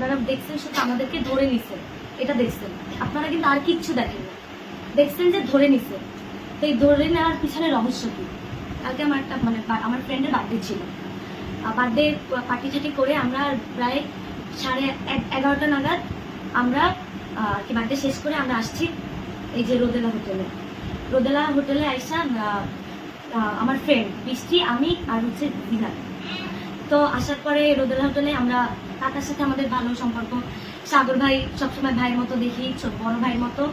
আপনারা দেখছেন শুধু আমাদেরকে ধরে নিছে। এটা দেখছেন। আপনারা কিন্তু আর কিচ্ছু দেখেন দেখছেন যে ধরে নিছে। তো এই ধরে নেওয়ার পিছনে রহস্য কি? কালকে আমার একটা মানে আমার ফ্রেন্ডের বার্থডে ছিল। বার্থডে পার্টি ঠাটি করে আমরা প্রায় সাড়ে এগারোটা নাগাদ আমরা কি বার্থডে শেষ করে আমরা আসছি এই যে রোদেলা হোটেলে। রোদেলা হোটেলে আইসা আমার ফ্রেন্ড বৃষ্টি আমি আর হচ্ছে দিঘা তো আসার পরে রোদেলা হোটেলে আমরা কাকার সাথে আমাদের ভালো সম্পর্ক। সাগর ভাই সবসময় ভাইয়ের মতো দেখি বড় ভাইয়ের মতো।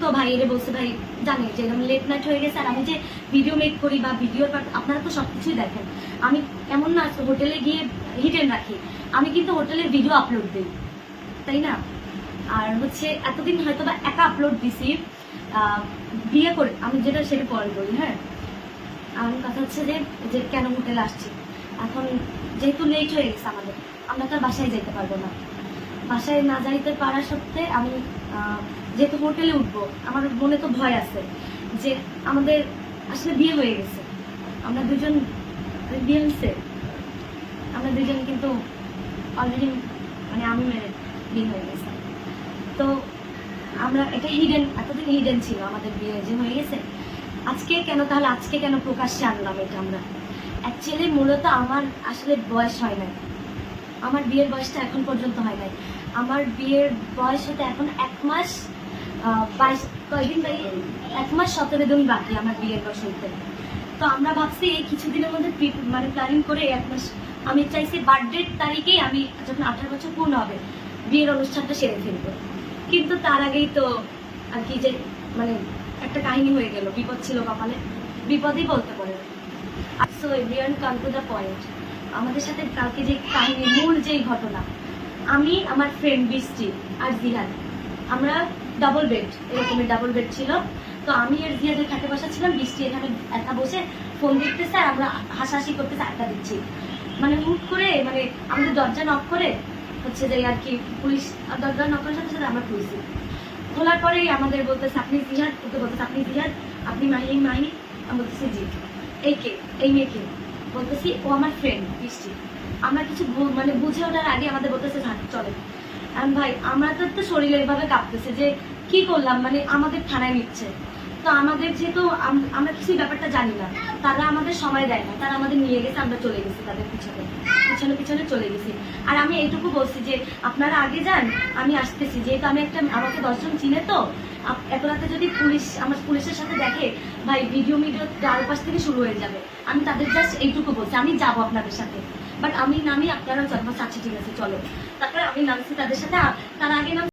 তো ভাই এরে বলছে, ভাই জানি যে এরকম লেট নাইট হয়ে গেছে আর আমি যে ভিডিও মেক করি বা ভিডিওর আপনারা তো সব কিছুই দেখেন। আমি এমন না হোটেলে গিয়ে হিডেন রাখি। আমি কিন্তু হোটেলের ভিডিও আপলোড দিই, তাই না? আর হচ্ছে এতদিন হয়তো বা একা আপলোড দিছি বিয়ে করে, আমি যেটা সেটা পরে বলি হ্যাঁ? আর কথা হচ্ছে যে কেন হোটেলে আসছি? এখন যেহেতু লেট হয়ে গেছে আমাদের। আমরা তো বাসায় যেতে পারব না। বাসায় না যাইতে পারা সত্ত্বে আমি যেহেতু হোটেলে উঠবো, আমার মনে তো ভয় আছে যে আমাদের আসলে বিয়ে হয়ে গেছে। আমরা দুজন বিয়ে হয়েছে? আমরা দুজন কিন্তু অলরেডি মানে আমি মেরে বিয়ে হয়ে গেছে। তো আমরা এটা হিডেন এতদিন হিডেন ছিল আমাদের বিয়ে যে হয়ে গেছে। আজকে কেন, তাহলে আজকে কেন প্রকাশ্যে আনলাম এটা আমরা? অ্যাকচুয়ালি মূলত আমার আসলে বয়স হয় নাই। আমার বিয়ের বয়সটা এখন পর্যন্ত হয় নাই। আমার বিয়ের বয়স হতে এখন এক মাস বাইশ, কয়দিন বাই এক মাস সতেরো দিন বাকি আমার বিয়ের বয়স হইতে তো আমরা ভাবছি এই কিছুদিনের মধ্যে মানে প্ল্যানিং করে এক মাস, আমি চাইছি বার্থডের তারিখেই আমি যখন আঠারো বছর পূর্ণ হবে, বিয়ের অনুষ্ঠানটা সেরে ফেলব। কিন্তু তার আগেই তো আর কি যে মানে একটা কাহিনী হয়ে গেল, বিপদ ছিল কপালে। বিপদই বলতে পারে so everyone come to the point আমাদের সাথে কালকে যে কাহিনী, মূল যেই ঘটনা, আমি, আমার ফ্রেন্ড বৃষ্টি আর জিহাদ। আমরা ডাবল বেড এরকমের ডাবল বেড ছিল। তো আমি আর জিহাদের খাটে বসা ছিলাম, বৃষ্টি এখানে একা বসে ফোন দেখতেছে আর আমরা হাসাহাসি করতেছে, আড্ডা দিচ্ছি। মানে হুট করে মানে আমাদের দরজা নক করে, হচ্ছে যে আর কি পুলিশ দরজা নক করার সাথে সাথে আমরা খুলছি খোলার পরেই আমাদের বলতেছে, আপনি জিহাদ, ওকে বলতেছে, আপনি জিহাদ, আপনি মাহি মাহি আমি বলতেছি, জি। এই কে এই মেয়েকে বলতেছি, ও আমার ফ্রেন্ড বৃষ্টি আমরা কিছু মানে বুঝে ওঠার আগে আমাদের বলতেছে চলে। আমি ভাই আমাদের তো শরীরে এভাবে কাঁপতেছে যে, কি করলাম? মানে আমাদের থানায় নিচ্ছে। তো আমাদের যেহেতু আমরা কিছু ব্যাপারটা জানি না, তারা আমাদের সময় দেয় না। তারা আমাদের নিয়ে গেছে, আমরা চলে গেছি তাদের পিছনে। পিছনে পিছনে চলে গেছি। আর আমি এইটুকু বলছি যে, আপনারা আগে যান, আমি আসতেছি। যেহেতু আমি একটা, আমাকে দশজন চিনে তো এত রাতে যদি পুলিশ, আমার পুলিশের সাথে দেখে, ভাই ভিডিও মিডিও চারপাশ থেকে শুরু হয়ে যাবে। আমি তাদের জাস্ট এইটুকু বলছি, আমি যাব আপনাদের সাথে। বাট আমি, নামি আপনারাও চলবো আচ্ছা ঠিক আছে, চলো। তারপরে আমি নামছি তাদের সাথে। তার আগে নাম